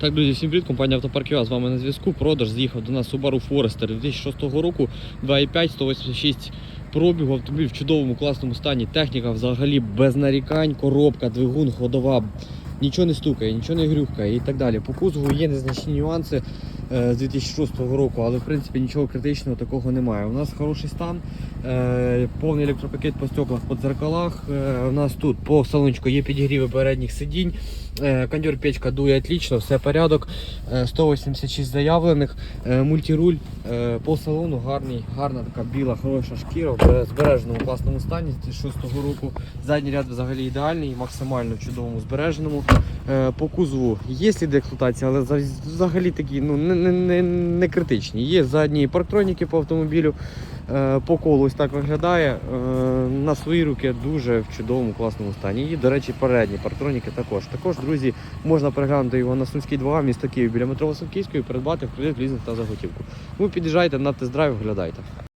Так, друзі, всім привіт, компанія Автопарк з вами на зв'язку. Продаж з'їхав до нас Subaru Forester 2006 року, 2,5, 186 пробігу, автомобіль в чудовому, класному стані. Техніка взагалі без нарікань, коробка, двигун, ходова. Нічого не стукає, нічого не грюхкає і так далі. По кузову є незначні нюанси з 2006 року, але в принципі нічого критичного такого немає. У нас хороший стан, е, повний електропакет по стеклах, по дзеркалах. Е, у нас тут по салончику є підігріви передніх сидінь. Е, кондьор печка дує отлично, все порядок. Е, 186 заявлених, е, мультируль е, по салону гарний, гарна така біла, хороша шкіра в збереженому класному стані з 2006 року. Задній ряд взагалі ідеальний, максимально чудовому збереженому. Е, По кузову є сліди експлуатації, але взагалі такі ну, не, не, не, не критичні. Є задні парктроніки по автомобілю. Е, По колу ось так виглядає. Е, На свої руки дуже в чудовому класному стані. І, до речі, передні парктроніки також. Також, друзі, можна переглянути його на Сумській 2, місто Київ біля метро Васильківської, придбати в кредит, лізинг та заготівку. Ви під'їжджайте на тест-драйв, глядайте.